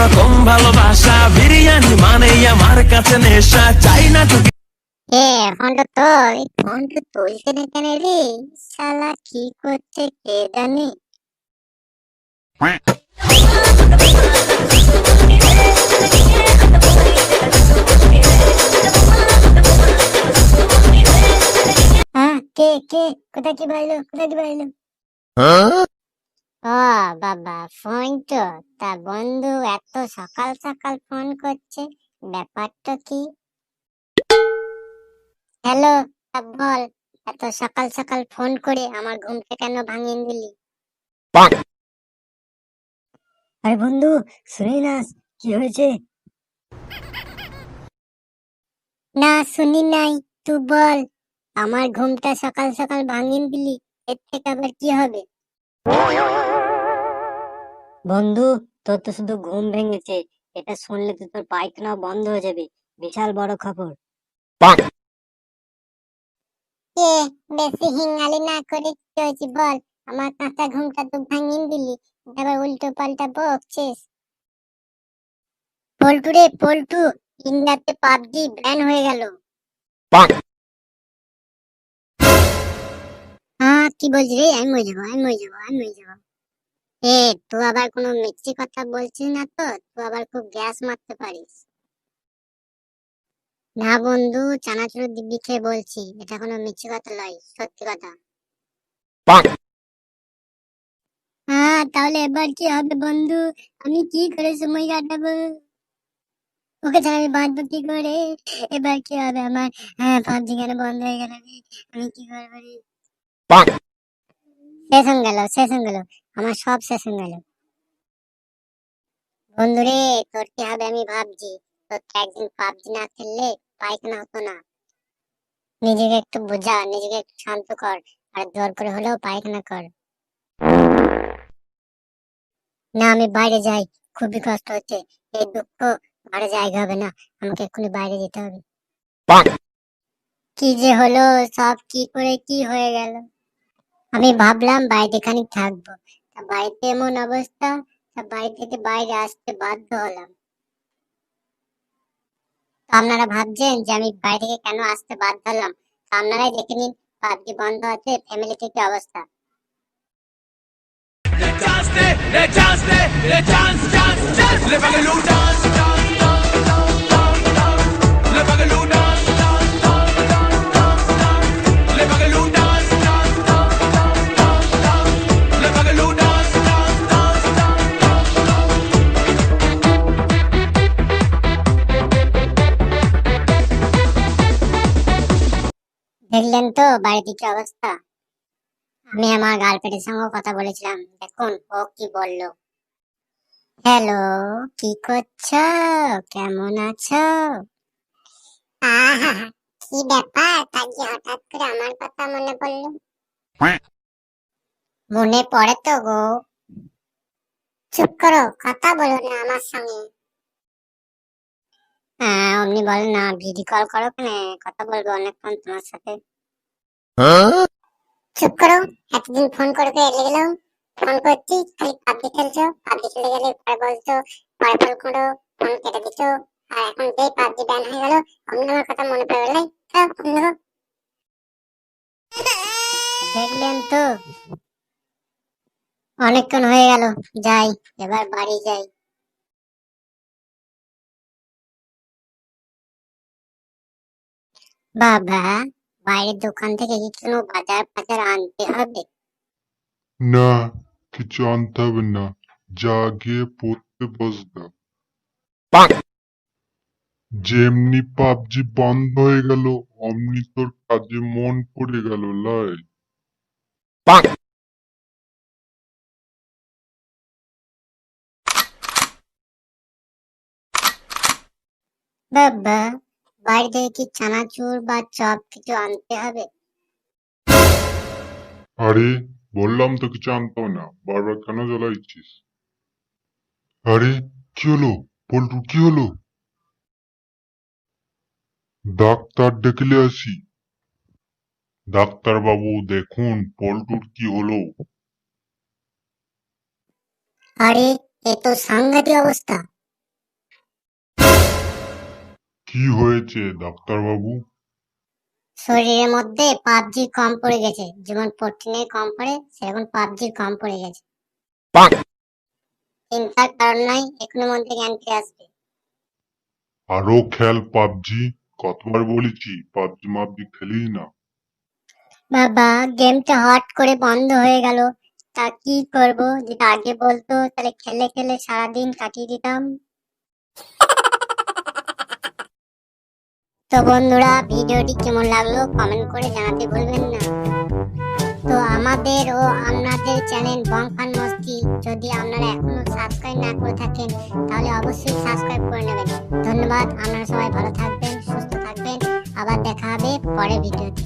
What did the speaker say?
রকম ভালোবাসা বিরিয়ানি মানে আমার কাছে নেশা চাই না তুই এ না কেন রে শালা কি করছে কে জানি? হ্যাঁ, কে কে? কোথায় কি বাইলো কোথায় কি বাইলো হ্যাঁ? ও বাবা ফোন তো? তা বন্ধু এত সকাল সকাল ফোন করছে ব্যাপারটা কি? হ্যালো বল এত সকাল সকাল ফোন করে আমার ঘুমটা কেন ভাঙিয়ে দিলি? আরে বন্ধু না কি হয়েছে? না শুনি নাই তুই বল আমার ঘুমটা সকাল সকাল ভাঙিয়ে দিলি এর থেকে আবার কি হবে? বন্ধু তোর তো শুধু ঘুম ভেঙেছে। এটা শুনলে তো তোর পায়খানা বন্ধ হয়ে যাবে। বিশাল বড় খবর। কে বেশি হিঙ্গালি না করে কি হয়েছে বল। আমার কাঁচা ঘুমটা তো ভাঙিয়ে দিলি। এবার উল্টো পাল্টা বকছিস। পল্টু রে পল্টু ইন্ডিয়াতে পাবজি ব্যান হয়ে গেল। কি বলছি রে? আমি মরে যাব আমি মরে যাব আমি মরে যাব। এ তুই আবার কোনো মিথ্যে কথা বলছিস না তো? তুই আবার খুব গ্যাস মারতে পারিস। না বন্ধু চানাচুর দিব্যি খেয়ে বলছি এটা কোনো মিথ্যে কথা নয় সত্যি কথা। হ্যাঁ তাহলে এবার কি হবে বন্ধু? আমি কি করে সময় কাটাবো? ওকে ছাড়া আমি বাঁচবো কি করে? এবার কি হবে আমার? হ্যাঁ পাবজি কেন বন্ধ হয়ে গেল আমি কি করব? শেষ হয়ে গেল শেষ হয়ে গেল। আমার সব শেষ হয়ে গেল। বন্ধু রে তোর কি হবে আমি ভাবছি। তোর তো একদিন পাবজি না খেললে পায়খানা হতো না। নিজেকে একটু বোঝা নিজেকে একটু শান্ত কর আর জোর করে হলেও পায়খানা কর। না আমি বাইরে যাই। খুবই কষ্ট হচ্ছে। এই দুঃখ ঘরে জায়গা হবে না। আমাকে এক্ষুনি বাইরে যেতে হবে। কি যে হলো সব কি করে কি হয়ে গেল? আমি ভাবলাম বাড়িতে খানিক থাকব তা বাড়িতে এমন অবস্থা তা বাড়ি থেকে বাইরে আসতে বাধ্য হলাম তো আপনারা ভাবছেন যে আমি বাড়ি থেকে কেন আসতে বাধ্য হলাম তো আপনারাই দেখে নিন পাবজি বন্ধ আছে ফ্যামিলি থেকে অবস্থা le le দেখলেন তো বাড়িতে কি অবস্থা? আমি আমার গার্লফ্রেন্ডের সঙ্গে কথা বলেছিলাম। দেখুন ও কি বলল। হ্যালো কি করছ? কেমন আছো? আহা কি ব্যাপার? আজকে হঠাৎ করে আমার কথা মনে পড়ল। মনে পড়ে তো গো। চুপ করো কথা বলো না আমার সঙ্গে। অমনি বলো না ভিডিও কল করো কেন কথা বলব অনেকক্ষণ তোমার সাথে। চুপ করো এতদিন ফোন করে করে এলে গেলাম। ফোন করছি খালি পাবজি খেলছো পাবজি খেলে গেলে পরে বলছো পরে ফোন করো ফোন কেটে দিচ্ছ আর এখন যেই পাবজি ব্যান হয়ে গেল অমনি আমার কথা মনে পড়ে গেলে দেখলেন তো অনেকক্ষণ হয়ে গেল যাই এবার বাড়ি যাই। বাবা বাইরের দোকান থেকে কি কোনো বাজার ফাজার আনতে হবে? না কিছু আনতে হবে না। যা গিয়ে পড়তে বসবে। যেমনি পাবজি বন্ধ হয়ে গেল অমনি তোর কাজে মন পড়ে গেল লাই বাবা বাইরে থেকে কি চানাচুর বা চপ কিছু আনতে হবে? আরে বললাম তো কিছু আনতে না। বারবার কেন জ্বলাইছিস? আরে কি হলো? পল্টু কি হলো? ডাক্তার ডেকেলে আসি। ডাক্তার বাবু দেখুন পল্টুর কি হলো। আরে এ তো সাংঘাতিক অবস্থা। কি হয়েছে ডাক্তারবাবু? শরীরের মধ্যে পাবজি কম পড়ে গেছে। যেমন প্রোটিনের কম পড়ে সেরকম পাবজি কম পড়ে গেছে। চিন্তার কারণ নাই এখনোর মধ্যে জ্ঞান ফিরে আসবে। আরও খেল পাবজি কতবার বলেছি পাবজি মাবজি খেলিস না। বাবা গেমটা হট করে বন্ধ হয়ে গেল। তা কি করব? যেটা আগে বলতো তাহলে খেলে খেলে সারাদিন কাটিয়ে দিতাম। তো বন্ধুরা, ভিডিওটি কেমন লাগল কমেন্ট করে জানাতে ভুলবেন না। তো আমাদের ও আপনাদের চ্যানেল বংফান মস্তি, যদি আপনারা এখনও সাবস্ক্রাইব না করে থাকেন, তাহলে অবশ্যই সাবস্ক্রাইব করে নেবেন। ধন্যবাদ, আপনারা সবাই ভালো থাকবেন, সুস্থ থাকবেন। আবার দেখা হবে পরের ভিডিওতে।